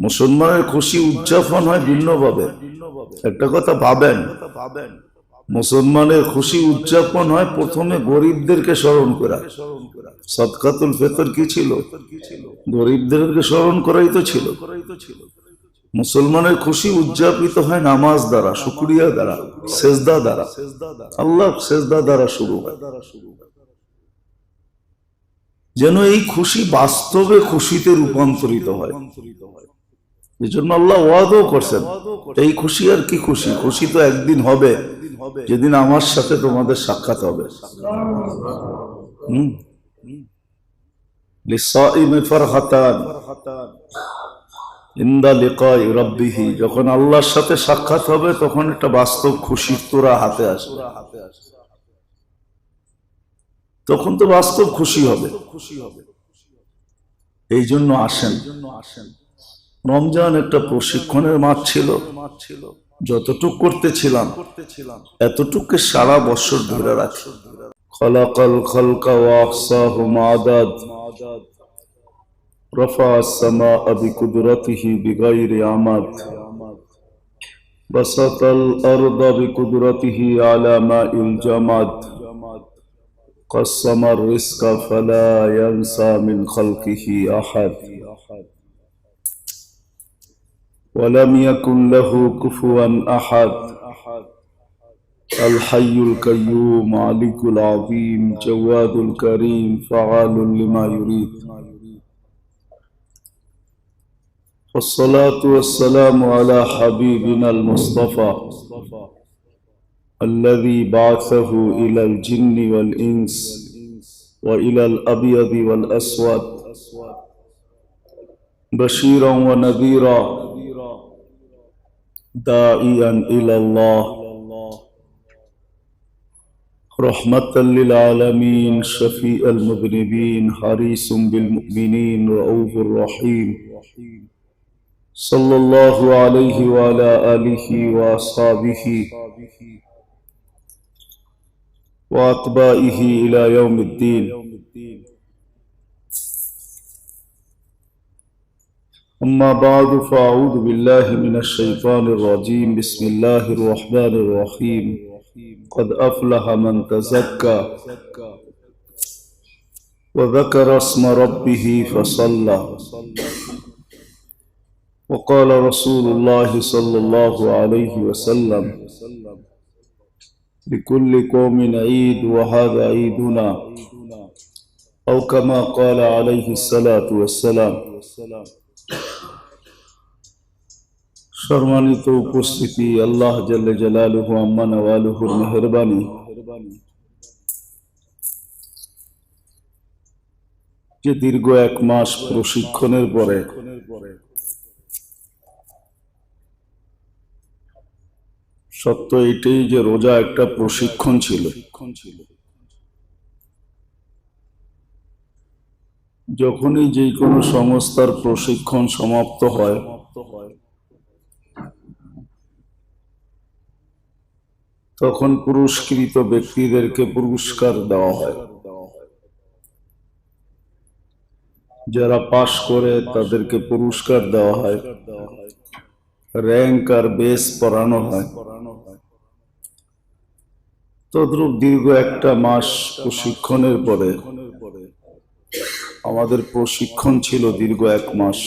মুসলমানের খুশি উদযাপন হয় ভিন্নভাবে। একটা কথা ভাবেন, মুসলমানের খুশি উদযাপন হয় প্রথমে গরিবদেরকে স্মরণ করা। সদকাতুল ফেতর কি ছিল? গরিবদেরকে স্মরণ করাই তো ছিল। মুসলমানের খুশি উদযাপিত হয় নামাজ দ্বারা, শুক্রিয়া দ্বারা, সেজদা দ্বারা। আল্লাহ সেজদা দ্বারা শুরু হয়। যেন এই খুশি বাস্তবে খুশিতে রূপান্তরিত হয়। এই জন্য আল্লাহ ওয়াদও করছেন। এই খুশি আর কি খুশি? খুশি তো একদিন হবে। যেদিন আমার সাথে তোমাদের সাক্ষাৎ হবে। হুম। যখন আল্লাহর সাথে সাক্ষাৎ হবে তখন একটা বাস্তব খুশির তোরা হাতে আসবে। তখন তো বাস্তব খুশি হবে। খুশি হবে। এই জন্য আসেন। রমজান একটা প্রশিক্ষণের মাঠ ছিল যতটুক করতেছিলাম এতটুকু সারা বছর ধরে রাখি খলাকল খলকা ওয়াহসাহু মাদাদ رفع السماء بقدرته بغير عمد بسط الأرض بقدرته على ماء الجمد قسم الرزق فلا ينسى من خلقه أحد ولم يكن له كفوا أحد. الحي القيوم مالك العظيم جواد الكريم فعال لما يريد. والصلاة والسلام على حبيبنا المصطفى الذي بعثه إلى الجن والإنس وإلى الأبيض والأسود بشيرا ونذيرا. داعيا إلى الله رحمة للعالمين شفيع المذنبين حريص بالمؤمنين رؤوف رحيم صلى الله عليه وعلى آله وأصحابه وأتباعه إلى يوم الدين أما بعد فأعوذ بالله من الشيطان الرجيم. بسم الله الرحمن الرحيم. قد أفلح من تزكى وذكر اسم ربه فصلى. وقال رسول الله صلى الله عليه وسلم لكل قوم عيد وهذا عيدنا. أو كما قال عليه الصلاة والسلام সম্মানিত উপস্থিতি, আল্লাহ জাল্লে জালালুহু আম্মা নওয়ালুহুর মেহরবানি। যে দীর্ঘ এক মাস প্রশিক্ষণের পরে সত্য এটাই যে রোজা একটা প্রশিক্ষণ ছিল। যখনই যে কোনো সংস্থার প্রশিক্ষণ সমাপ্ত হয় তখন পুরস্কৃত ব্যক্তিদেরকে পুরস্কার দেওয়া হয়। যারা পাশ করে তাদেরকে পুরস্কার দেওয়া হয়। র্যাঙ্ক আর বেস পড়ানো হয়। তদ্রুপ দীর্ঘ একটা মাস প্রশিক্ষণের পরে আমাদের প্রশিক্ষণ ছিল দীর্ঘ এক মাস।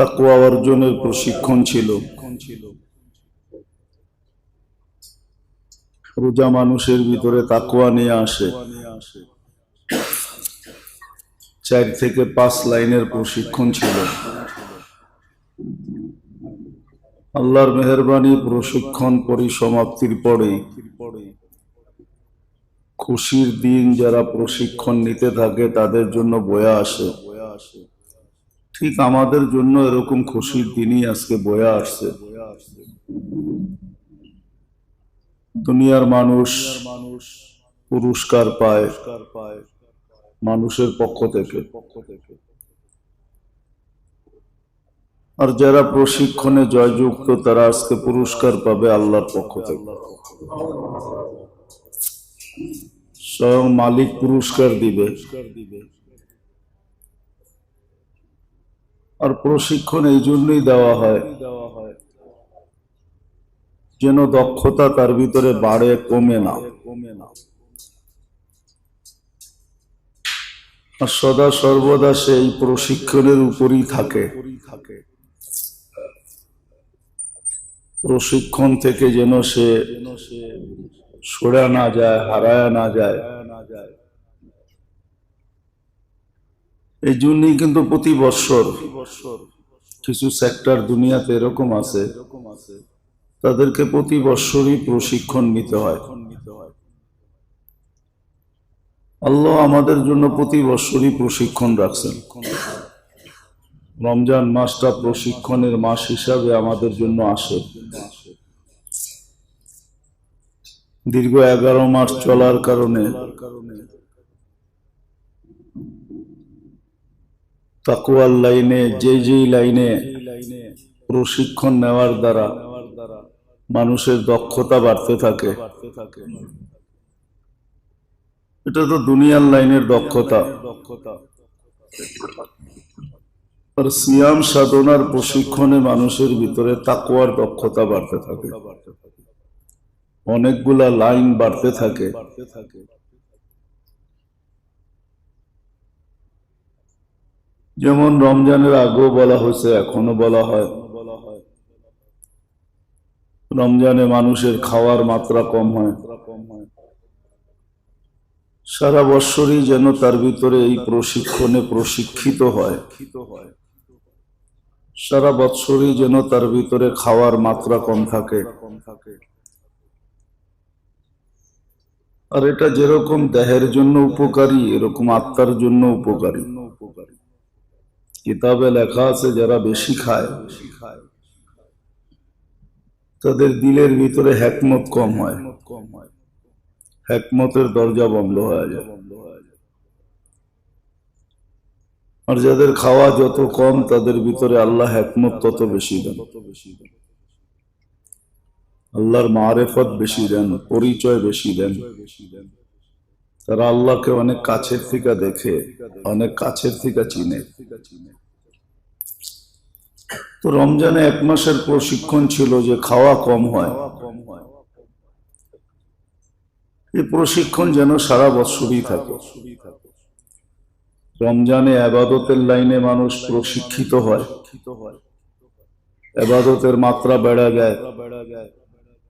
তাকুয়া অর্জনের প্রশিক্ষণ ছিল। রোজা মানুষের ভিতরে তাকুয়া নিয়ে আসে। চার থেকে পাঁচ লাইনের প্রশিক্ষণ ছিল। আল্লাহর মেহরবানি, প্রশিক্ষণ পরিসমাপ্তির পরে খুশির দিন যারা প্রশিক্ষণ নিতে থাকে তাদের জন্য বয়া আসে। ঠিক আমাদের জন্য এরকম খুশির দিনই আজকে বয়া আসছে। দুনিয়ার মানুষ পুরস্কার পায় মানুষের পক্ষ থেকে। আর যারা প্রশিক্ষণে জয়যুক্ত, তারা আজকে পুরস্কার পাবে আল্লাহর পক্ষ থেকে। স্বয়ং মালিক পুরস্কার দিবে। আর প্রশিক্ষণ এই জন্যই দেওয়া হয়। যেন দক্ষতা তার ভিতরে বাড়ে, কমে না। আর সদা সর্বদা সে এই প্রশিক্ষণের উপরই থাকে। প্রশিক্ষণ থেকে যেন সে সরে না যায়, হারায় না যায়। এই জন্যই কিন্তু প্রতি বৎসর কিছু সেক্টর দুনিয়াতে এরকম আছে, তাদেরকে প্রতি বৎসরই প্রশিক্ষণ নিতে হয়। আল্লাহ আমাদের জন্য প্রতি বৎসরই প্রশিক্ষণ রাখছেন। রমজান মাসটা প্রশিক্ষণের মাস হিসাবে আমাদের জন্য আসে। দীর্ঘ এগারো মাস চলার কারণে তাকুয়ার লাইনে যে যেই লাইনে প্রশিক্ষণ নেওয়ার দ্বারা মানুষের দক্ষতা বাড়তে থাকে। এটা তো দুনিয়ার লাইনের দক্ষতা। আর সিয়াম সাধনার প্রশিক্ষণে মানুষের ভিতরে তাকুয়ার দক্ষতা বাড়তে থাকে। অনেকগুলা লাইন বাড়তে থাকে। যেমন রমজানের আগেও বলা হয়েছে এখনও বলা হয়। রমজানে মানুষের খাওয়ার মাত্রা কম হয়। সারা বৎসরই যেন তার ভিতরে এই প্রশিক্ষণে প্রশিক্ষিত হয়। সারা বৎসরই যেন তার ভিতরে খাওয়ার মাত্রা কম থাকে। আর এটা যেরকম দেহের জন্য উপকারী, এরকম আত্মার জন্য উপকারী। কিতাবে লেখা আছে, যারা বেশি খায়। তাদের দিলের ভিতরে হ্যাকমত কম হয়। হ্যাকমতের দরজা বন্ধ হয়ে যায়। আর যাদের খাওয়া যত কম, তাদের ভিতরে আল্লাহ হ্যাকমত তত বেশি দেন। আল্লাহর মারেফত বেশি দেন, পরিচয় বেশি দেন বেশি দেন। তারা আল্লাহকে অনেক কাছের থেকে দেখে, অনেক কাছের থেকে চিনে। তো রমজানে এক মাসের প্রশিক্ষণ ছিল যে খাওয়া কম হয়। এই প্রশিক্ষণ যেন সারা বছরই থাকে। রমজানে আবাদতের লাইনে মানুষ প্রশিক্ষিত হয়। আবাদতের মাত্রা বেড়া যায়।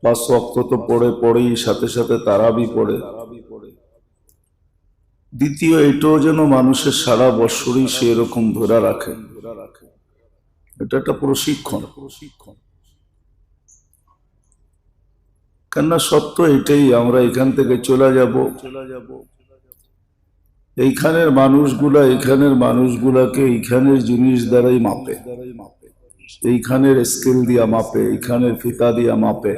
পাঁচ অক্ত তো পড়ে, পড়েই সাথে সাথে তারাবি পড়ে। দ্বিতীয়, এটাও যেন মানুষের সারা বৎসরই সে এরকম ধরে রাখে। এটা একটা প্রশিক্ষণ। প্রশিক্ষণ কেননা সত্য এটাই, আমরা এখান থেকে চলে যাব চলে যাব। এইখানের মানুষগুলা এইখানের মানুষগুলাকে এইখানের জিনিস দ্বারাই মাপে। এইখানের স্কেল দিয়া মাপে, এইখানের ফিতা দিয়া মাপে।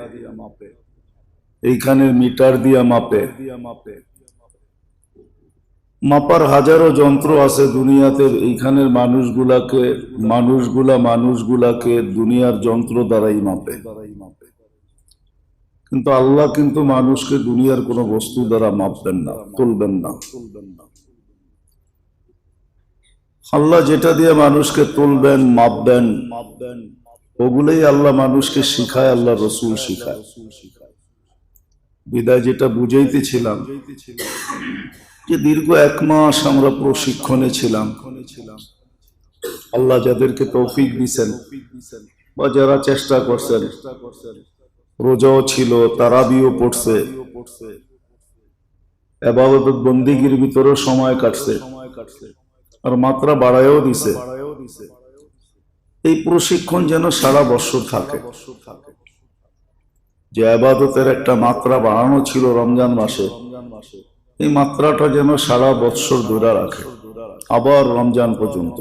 এইখানের মিটার দিয়া মাপে। মাপার হাজারো যন্ত্র আছে দুনিয়াতে, এইখানের মানুষগুলাকে, মানুষগুলা মানুষগুলাকে দুনিয়ার যন্ত্র দ্বারাই মাপে। কিন্তু আল্লাহ কিন্তু মানুষকে দুনিয়ার কোনো বস্তু দ্বারা মাপবেন না, তুলবেন না। আল্লাহ যেটা দিয়ে মানুষকে তুলবেন, মাপবেন মাপবেন ওগুলোই আল্লাহ মানুষকে শিখায়, আল্লাহ রসুল শিখায়। বিদায় যেটা বুঝাইতেছিলাম যে দীর্ঘ এক মাস আমরা প্রশিক্ষণে ছিলাম। আল্লাহ যাদেরকে তৌফিক দিছেন বা যারা চেষ্টা করছেন, রোজাও ছিল, তারাবিও পড়ছে। এবাদত বন্দিগির ভিতরেও সময় কাটছে আর মাত্রা বাড়ায়ও দিছে। এই প্রশিক্ষণ যেন সারা বছর থাকে। যে আবাদতের একটা মাত্রা বাড়ানো ছিল রমজান মাসে রমজান মাসে এই মাত্রাটা যেন সারা বৎসর ধরে রাখে, আবার রমজান পর্যন্ত।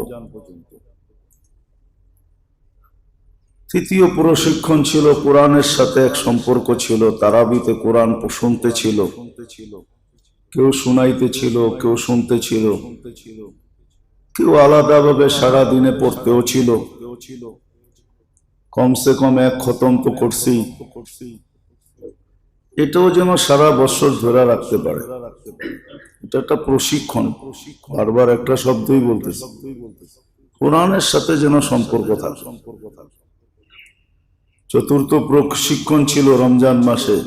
তৃতীয় প্রশিক্ষণ ছিল কোরআনের সাথে এক সম্পর্ক ছিল, তারাবিতে কোরআন শুনতে ছিল। কেউ শুনাইতে ছিল, কেউ শুনতে ছিল। কেউ আলাদাভাবে সারা দিনে পড়তেও ছিল। কমসে কম এক খতম তো করছি এটাও যেন সারা বছর ধরে রাখতে পারে। এটা একটা প্রশিক্ষণ। বারবার একটা শব্দই বলতেছে। কোরআনের সাথে যেন সম্পর্ক থাকে। চতুর্থ প্রশিক্ষণ ছিল রমজান মাসে।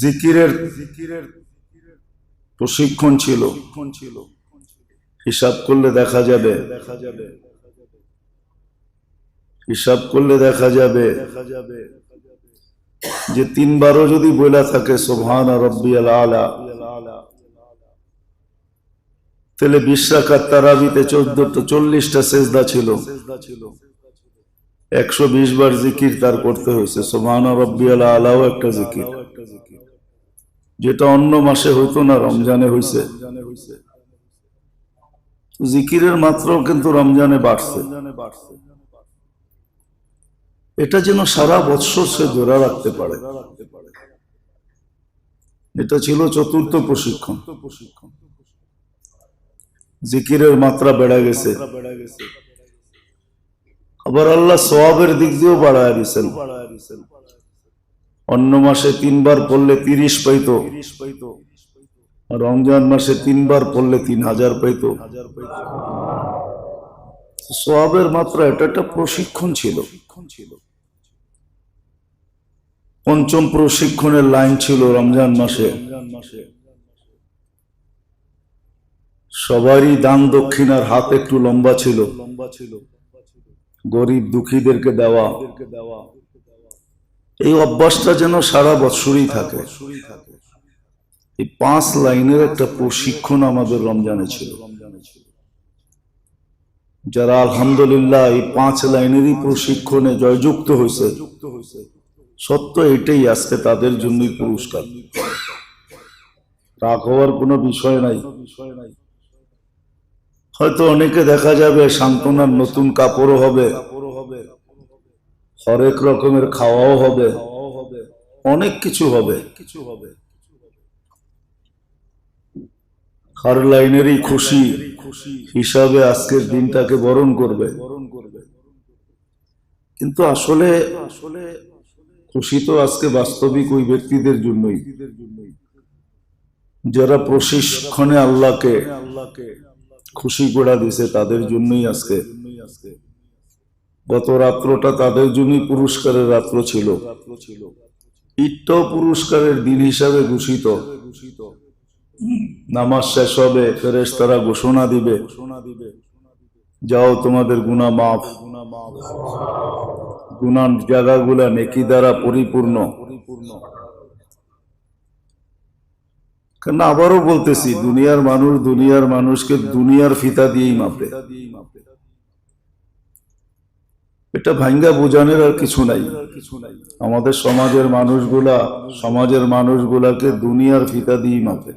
জিকিরের প্রশিক্ষণ ছিল। হিসাব করলে দেখা যাবে। দেখা যাবে হিসাব করলে দেখা যাবে যে তিনবারও যদি বলা থাকে সোভান রব্বি আলা। তাহলে বিশ রাখার তারাবিতে চোদ্দ চল্লিশটা সেজদা ছিল। একশো বিশ বার জিকির তার করতে হয়েছে। সোভান রব্বি আলা আলাও একটা জিকির। যেটা অন্য মাসে হইতো না, রমজানে হইছে। জিকিরের মাত্র কিন্তু রমজানে বাড়ছে। এটা যেন সারা বৎসর সে ধরে রাখতে পারে। এটা ছিল চতুর্থ প্রশিক্ষণ। জিকিরের মাত্রা বেড়ে গেছে। আবার আল্লাহ সোয়াবের দিক দিয়েও বাড়ায় দিয়েছেন। অন্য মাসে তিনবার পড়লে তিরিশ পাইতো। আর রমজান মাসে তিনবার পড়লে তিন হাজার পাইতো। সোয়াবের মাত্রা এটা একটা প্রশিক্ষণ ছিল। পঞ্চম প্রশিক্ষণের লাইন ছিল রমজান মাসে। সবারই দান দক্ষিণার হাত একটু লম্বা ছিল। গরিব দুঃখীদেরকে দেওয়া। এই অভ্যাসটা যেন সারা বৎসরই থাকে। এই পাঁচ লাইনের একটা প্রশিক্ষণ আমাদের রমজানে ছিল। যারা আলহামদুলিল্লাহ এই পাঁচ লাইনেরই প্রশিক্ষণে জয়যুক্ত হয়েছে সত্য এটাই আজকে তাদের জন্যই পুরস্কার। রাগ হওয়ার কোনো বিষয় নাই। হয়তো অনেকে দেখা যাবে সান্ত্বনার নতুন কাপড়ও হবে, হরেক রকমের খাওয়াও হবে, অনেক কিছু হবে। কিছু হবে হার লাইনেরই খুশি হিসাবে আজকের দিনটাকে বরণ করবে। কিন্তু আসলে আসলে খুশি তো আজকে বাস্তবিক ওই ব্যক্তিদের জন্যই। যারা প্রশিক্ষণে আল্লাহকে খুশি করে দিছে তাদের জন্যই আজকে। গত রাত্রটা তাদের জন্যই পুরস্কারের রাত্র ছিল। ঈদটাও পুরস্কারের দিন হিসাবে ঘোষিত। নামাজ শেষ হবে ফেরেস তারা ঘোষণা দিবে ঘোষণা দিবে। যাও তোমাদের গুণা মাফ। গুণার জায়গাগুলা নেকি দ্বারা পরিপূর্ণ। কেন আবারও বলতেছি, দুনিয়ার মানুষ দুনিয়ার মানুষকে দুনিয়ার ফিতা দিয়েই মাপে। এটা ভাঙ্গা বোঝানোর আর কিছু নাই। আমাদের সমাজের মানুষগুলা সমাজের মানুষগুলাকে দুনিয়ার ফিতা দিয়েই মাপে।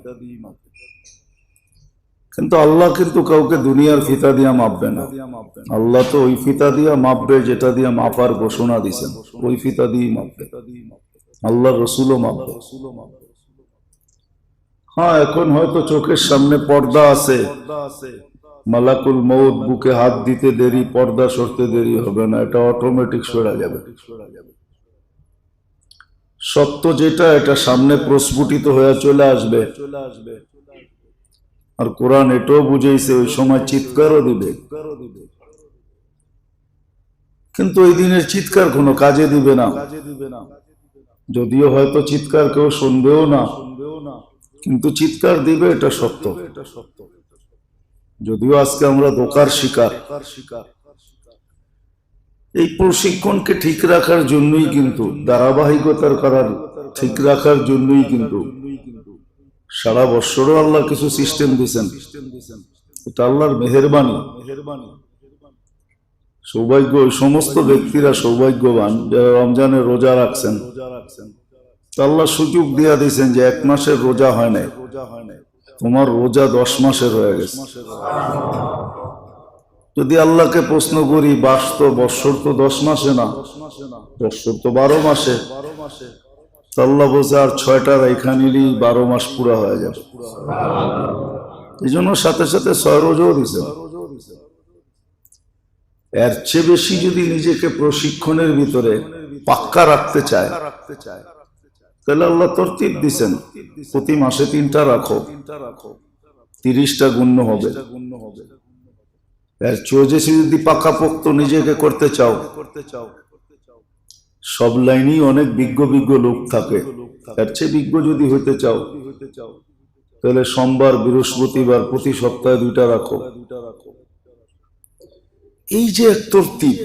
কিন্তু আল্লাহ কিন্তু কাউকে দুনিয়ার ফিতা দিয়া মাপবে না। আল্লাহ তো ওই ফিতা দিয়া মাপবে, যেটা দিয়া মাপার ঘোষণা দিছেন। ওই ফিতা দিয়েই মাপবে। আল্লাহ রসুলও মাপবে। হ্যাঁ এখন হয়তো চোখের সামনে পর্দা আছে। মালাকুল মৌত বুকে হাত দিতে দেরি, পর্দা সরতে দেরি হবে না। এটা অটোমেটিক সরা যাবে। সত্য যেটা, এটা সামনে প্রস্ফুটিত হয়ে চলে আসবে। আর কোরআন এটাও বুঝেছে ওই সময় চিৎকারও দিবে। কিন্তু ওই দিনের চিৎকার কোনো কাজে দিবে না। যদিও হয়তো চিৎকার কেউ শুনবেও না, কিন্তু চিৎকার দিবে, এটা সত্য। যদিও আজকে আমরা দোকার শিকার। এই প্রশিক্ষণকে ঠিক রাখার জন্যই কিন্তু, ধারাবাহিকতার করার ঠিক রাখার জন্যই কিন্তু সারা বৎসরও আল্লাহ কিছু সিস্টেম দিয়েছেন এটা আল্লাহর মেহরবানি। সৌভাগ্য, ওই সমস্ত ব্যক্তিরা সৌভাগ্যবান যারা রমজানের রোজা রাখছেন। আল্লাহ সুযোগ দিয়া দিয়েছেন যে এক মাসের রোজা হয় নাই। তোমার রোজা দশ মাসের হয়ে গেছে। যদি আল্লাহকে প্রশ্ন করি, বাস তো বৎসর তো দশ মাসে না, বৎসর তো বারো মাসে বারো মাসে। আল্লাহ বলছে, আর ছয়টার এখানেরই বারো মাস পুরা হয়ে যাবে। এই জন্য সাথে সাথে ছয় রোজও দিছে এর চেয়ে বেশি যদি নিজেকে প্রশিক্ষণের ভিতরে পাক্কা রাখতে চায়, তাহলে আল্লাহ তরতিব দিছেন প্রতি মাসে তিনটা রাখো, তিরিশটা গুণ্য হবে। এর চোজেসি যদি পাকাপোক্ত নিজেকে করতে চাও সব লাইনেই অনেক বিজ্ঞ বিজ্ঞ লোক থাকে। তার চেয়ে বিজ্ঞ যদি হইতে চাও, তাহলে সোমবার, বৃহস্পতিবার প্রতি সপ্তাহে দুইটা রাখো। এই যে এক তরতিব,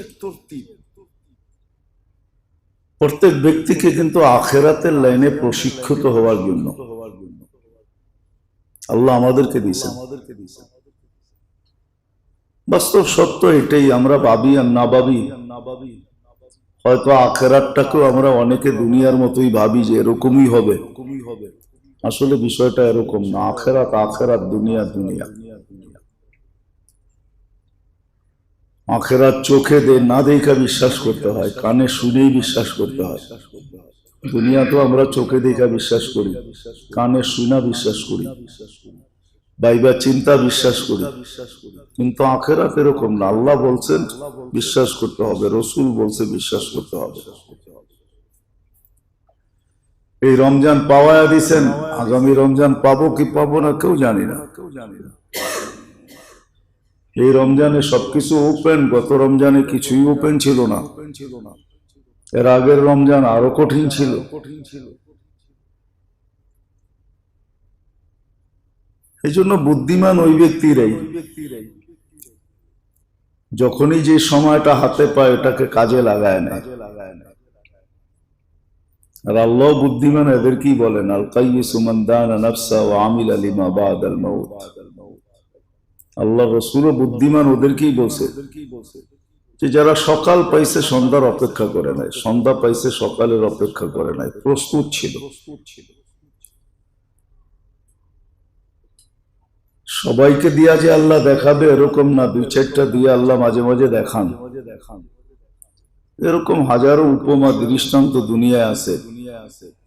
প্রত্যেক ব্যক্তিকে কিন্তু আখেরাতের লাইনে প্রশিক্ষিত হওয়ার জন্য। আল্লাহ আমাদেরকে দিয়েছেন। বাস্তব সত্য এটাই, আমরা ভাবি আর না ভাবি। হয়তো আখেরাতটাকেও আমরা অনেকে দুনিয়ার মতোই ভাবি যে এরকমই হবে। আসলে বিষয়টা এরকম না, আখেরাত আখেরাত, দুনিয়া দুনিয়া। আখেরাত চোখে দে না দেখা বিশ্বাস করতে হয়, কানে শুনেই বিশ্বাস করতে হয়। দুনিয়া তো আমরা চোখে দেখা বিশ্বাস করি, কানে শুনা বিশ্বাস করি। বাইবা চিন্তা বিশ্বাস করি। কিন্তু আখেরাত এরকম না। আল্লাহ বলছেন, বিশ্বাস করতে হবে, রসুল বলছে বিশ্বাস করতে হবে। এই রমজান পাওয়া দিছেন, আগামী রমজান পাবো কি পাবো না কেউ জানি না। কেউ জানি না এই রমজানে সবকিছু ওপেন, গত রমজানে কিছুই ওপেন ছিল না। এর আগের রমজান আরও কঠিন ছিল কঠিন ছিল। এই জন্য বুদ্ধিমান ওই ব্যক্তিরাই। যখনই যে সময়টা হাতে পায়, ওটাকে কাজে লাগায় না আর আল্লাহ বুদ্ধিমান এদের কি বলেন আল্লাহ রসুল বুদ্ধিমান ওদেরকেই বলছে যে, যারা সকাল পাইছে, সন্ধ্যার অপেক্ষা করে নাই সন্ধ্যা পাইছে, সকালের অপেক্ষা করে নাই প্রস্তুত ছিল প্রস্তুত ছিল। সবাইকে দিয়া যে আল্লাহ দেখাবে, এরকম না, দুই চারটা দিয়ে আল্লাহ মাঝে মাঝে দেখান। এরকম হাজারো উপমা, দৃষ্টান্ত দুনিয়ায় আছে,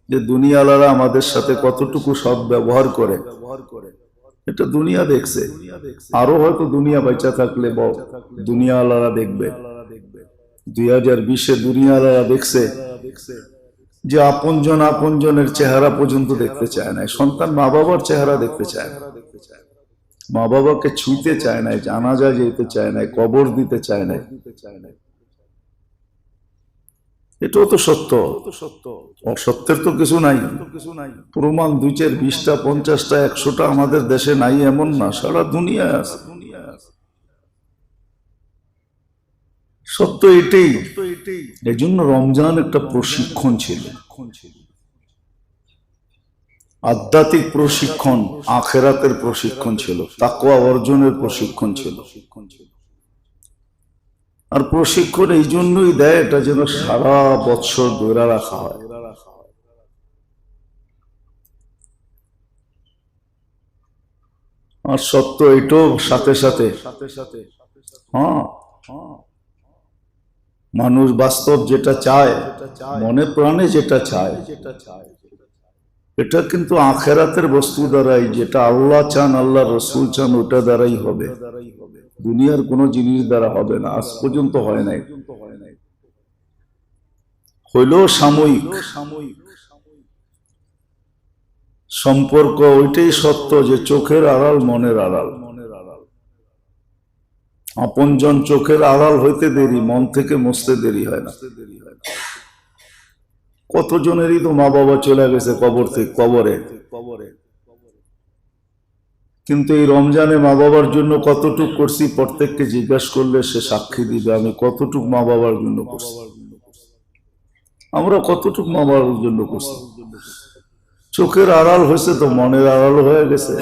যে দুনিয়ালারা আমাদের সাথে কতটুকু সৎ ব্যবহার করে। এটা দুনিয়া দেখছে। আরও হয়তো দুনিয়া বাচ্চা থাকলে দুনিয়া আলারা দেখবে। দুই হাজার বিশে দুনিয়ালারা দেখছে যে আপন আপনজন আপনজনের চেহারা পর্যন্ত দেখতে চায় না। সন্তান মা বাবার চেহারা দেখতে চায় না। মা বাবাকে ছুঁতে চায় না জানাজা যেতে চায় না কবর দিতে চায় না এটাও তো সত্য। সত্য অসত্যের তো কিছু নাই। নাই প্রমাণ দুই চার বিশটা, পঞ্চাশটা, একশোটা আমাদের দেশে নাই এমন না, সারা দুনিয়ায় আছে। সত্য এটাই। এই জন্য রমজান একটা প্রশিক্ষণ ছিল। আধ্যাত্মিক প্রশিক্ষণ আখেরাতের প্রশিক্ষণ ছিল তাকুয়া অর্জনের প্রশিক্ষণ ছিল। আর প্রশিক্ষণ এই জন্যই দেয় এটা যেন সারা বৎসর ধরে রাখা হয়। আর সত্য এটাও সাথে সাথে হ্যাঁ মানুষ বাস্তব যেটা চায়, মনে প্রাণে যেটা চায় যেটা চায় এটা কিন্তু আখেরাতের বস্তু দ্বারাই, যেটা আল্লাহ চান আল্লাহ রসুল চান, ওটা দ্বারাই হবে। দুনিয়ার কোনো জিনিস দ্বারা হবে না, আজ পর্যন্ত হয় নাই। হইলেও সাময়িক। সম্পর্ক ওইটাই সত্য যে চোখের আড়াল, মনের আড়াল। আপনজন চোখের আড়াল হইতে দেরি, মন থেকে মসতে দেরি হয় না। কতজনেরই তো মা বাবা চলে গেছে কবর থেকে, কবরে। কবরে কিন্তু এই রমজানে মা বাবার জন্য কতটুক করছি, প্রত্যেককে জিজ্ঞাসা করলে সে সাক্ষী দিবে, আমি কতটুক মা বাবার জন্য করছি। আমরা কতটুক মা বাবার জন্য করছি। চোখের আড়াল হয়েছে তো মনের আড়াল হয়ে গেছে।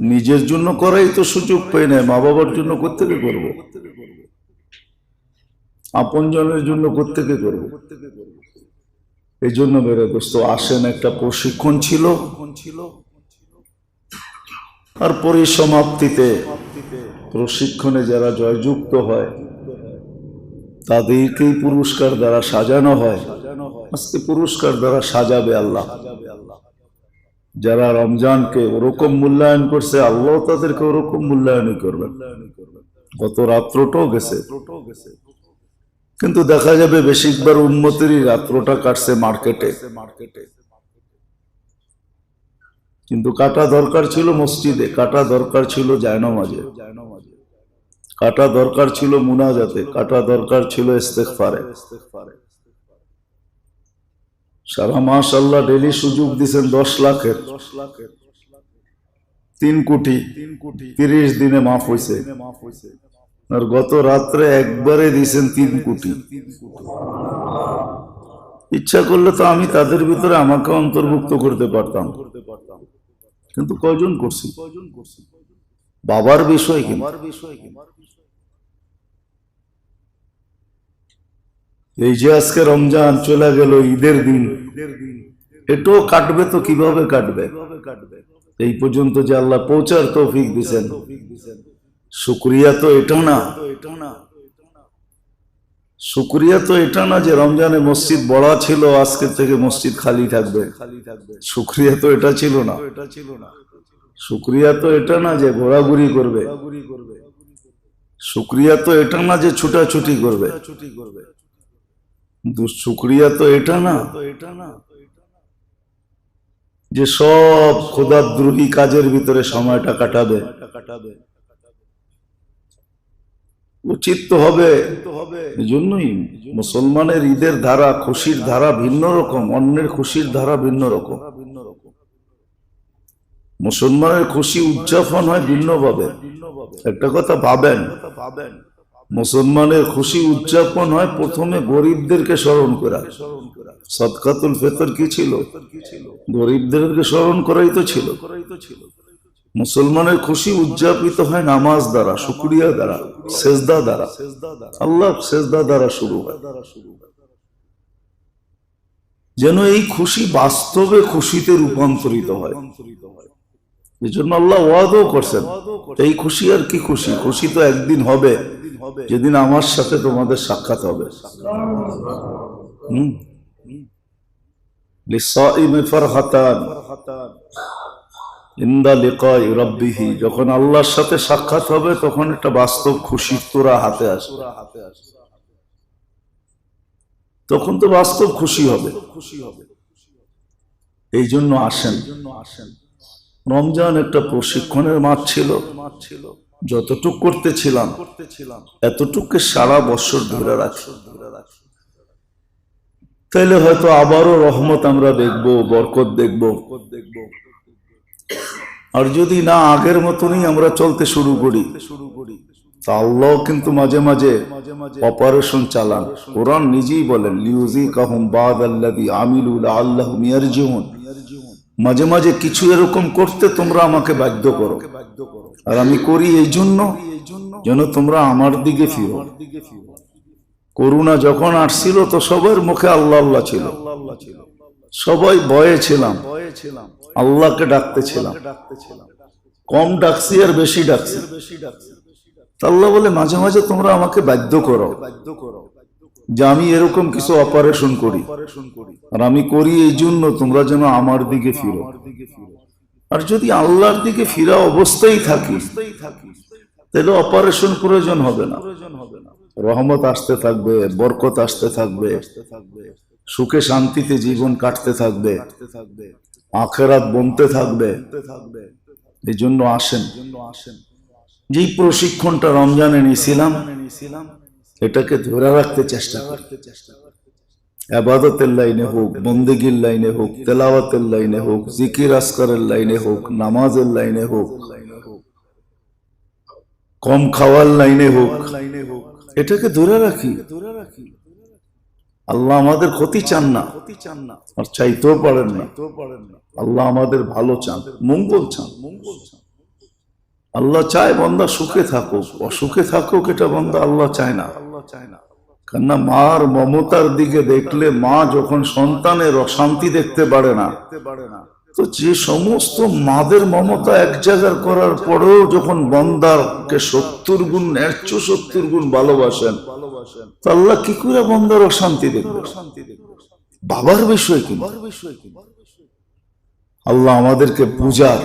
নিজের জন্য করাই তো সুযোগ পাই নাই মা বাবার জন্য কোথেকে করব? আপন জনের জন্য কোথেকে করব? এই জন্য মেরে দোস্ত, আসেন একটা প্রশিক্ষণ ছিল। আর পরিসমাপ্তিতে প্রশিক্ষণে যারা জয়যুক্ত হয়, তাদেরকেই পুরস্কার দ্বারা সাজানো হয়। আজকে পুরস্কার দ্বারা সাজাবে আল্লাহ। যারা রমজানকে ওরকম মূল্যায়ন করছে, আল্লাহ তাদেরকে ওরকম মূল্যায়নই করবেন। গত রাত্রটাও গেছে। কিন্তু দেখা যাবে বেশিরভাগ উন্নতিরই রাত্রটা কাটছে মার্কেটে। মার্কেটে কিন্তু কাটা দরকার ছিল মসজিদে, কাটা দরকার ছিল জায়নামাজে। কাটা দরকার ছিল মুনাজাতে, কাটা দরকার ছিল ইস্তেগফারে। সারা মাস আল্লাহ ডেলি সুযোগ দিছেন দশ লাখের। তিন কোটি, তিরিশ দিনে মাফ হয়েছে আর গত রাত্রে একবারে দিয়েছেন তিন কোটি। ইচ্ছা করলে তো আমি তাদের ভিতরে আমাকে অন্তর্ভুক্ত করতে পারতাম। কিন্তু কয়জন করছি? বাবার বিষয় কি এই যে আজকে রমজান চলে গেল, ঈদের দিন। এটাও কাটবে তো কীভাবে কাটবে? এই পর্যন্ত যে আল্লাহ পৌঁছার তৌফিক দিছেন শুক্রিয়া তো এটা না। শুক্রিয়া তো এটা না যে রমজানে মসজিদ বড়া ছিল, আজকে থেকে মসজিদ খালি থাকবে। শুক্রিয়া তো এটা ছিল না। শুক্রিয়া তো এটা না যে ঘোরাঘুরি করবে। শুক্রিয়া তো এটা না যে ছুটাছুটি করবে। কিন্তু শুক্রিয়া তো এটা না যে সব খোদাদ্রোহী কাজের ভিতরে সময়টা কাটাবে। উচিত তো হবে। এজন্যই মুসলমানের ঈদের ধারা, খুশির ধারা ভিন্ন রকম, অন্যের খুশির ধারা ভিন্ন রকম। মুসলমানের খুশি উদযাপন হয় ভিন্নভাবে। একটা কথা ভাবেন, মুসলমানের খুশি উদযাপন হয় প্রথমে গরিবদেরকে স্মরণ করা। সদকাতুল ফেতর কি ছিল? গরিবদেরকে স্মরণ করাই তো ছিল। মুসলমানের খুশি উদযাপিত হয় নামাজ দ্বারা, শুক্রিয়া দ্বারা, সেজদা দ্বারা। আল্লাহ সেজদা দ্বারা শুরু হয়। যেন এই খুশি বাস্তবে খুশিতে রূপান্তরিত হয়। এই জন্য আল্লাহ ওয়াদও করছেন, এই খুশি আর কি খুশি? খুশি তো একদিন হবে, যেদিন আমার সাথে তোমাদের সাক্ষাৎ হবে। হম। ইন্দা লিকাই রাব্বিহি, যখন আল্লাহর সাথে সাক্ষাৎ হবে, তখন একটা বাস্তব খুশির তোরা হাতে আসবে। তখন তো বাস্তব খুশি হবে। এই জন্য আসেন। রমজান একটা প্রশিক্ষণের মাঠ ছিল। যতটুক করতেছিলাম এতটুকু সারা বছর ধরে রাখি। তাইলে হয়তো আবারও রহমত আমরা দেখব, বরকত দেখব। আর যদি না আগের মতনই আমরা চলতে শুরু করি, তা আল্লাহ কিন্তু মাঝে মাঝে অপারেশন চালান। কোরআন নিজেই বলেন লিউজি বাদ আমিলুল আল্লাহ মিয়ার জীবন মাঝে মাঝে কিছু এরকম করতে তোমরা আমাকে বাধ্য করো। আর আমি করি এই জন্য যেন তোমরা আমার দিকে ফিরো। করুণা যখন আসছিল তো সবার মুখে আল্লাহ আল্লাহ ছিল। সবাই ভয়ে ছিলাম। আল্লাহকে ডাকতেছিলাম। কম ডাকছি, আর বেশি ডাকছি। আল্লাহ বলে, মাঝে মাঝে তোমরা আমাকে বাধ্য করো যে আমি এরকম কিছু অপারেশন করি। আর আমি করি এই জন্য তোমরা যেন আমার দিকে ফিরো। আর যদি আল্লাহর দিকে ফিরা অবস্থায় থাকি, তাহলে অপারেশন প্রয়োজন হবে না। রহমত আসতে থাকবে, বরকত আসতে থাকবে। সুখে শান্তিতে জীবন কাটতে থাকবে। আখেরাত বনতে থাকবে। এই জন্য আসেন। যেই প্রশিক্ষণটা রমজানে নিয়েছিলাম, এটাকে ধরে রাখতে চেষ্টা করতে চেষ্টা আবাদতের লাইনে হোক, বন্দেগীর লাইনে হোক, তেলাওয়াতের লাইনে হোক, জিকির আসকারের লাইনে হোক, নামাজের লাইনে হোক, কম খাওয়ার লাইনে হোক, এটাকে ধরে রাখি। আল্লাহ আমাদের ক্ষতি চান না আর চাইতেও পারেন না। আল্লাহ আমাদের ভালো চান মঙ্গল চান আল্লাহ চায় বন্দা সুখে থাকুক অসুখে থাকুক এটা বন্দা আল্লাহ চায় না। আল্লাহ চায় না। কেননা মার মমতার দিকে দেখলে মা যখন সন্তানের অশান্তি দেখতে পারে না। তো যে সমস্ত মাদের মমতা এক জায়গার করার পরেও যখন বন্দারকে সত্তর গুণ, একশো সত্তর গুণ ভালোবাসেন আল্লাহ কি করে বন্দার অশান্তি দেখবে বাবার বিষয় কি আল্লাহ আমাদেরকে পূজার,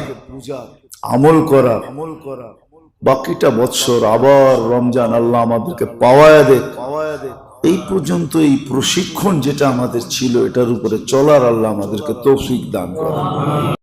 আমল করা আমল করা বাকিটা বৎসর আবার রমজান আল্লাহ আমাদেরকে পাওয়ায় দেখ পাওয়ায় দেখ। এই পর্যন্ত এই প্রশিক্ষণ যেটা আমাদের ছিল, এটার উপরে চলার আল্লাহ আমাদেরকে তৌফিক দান করা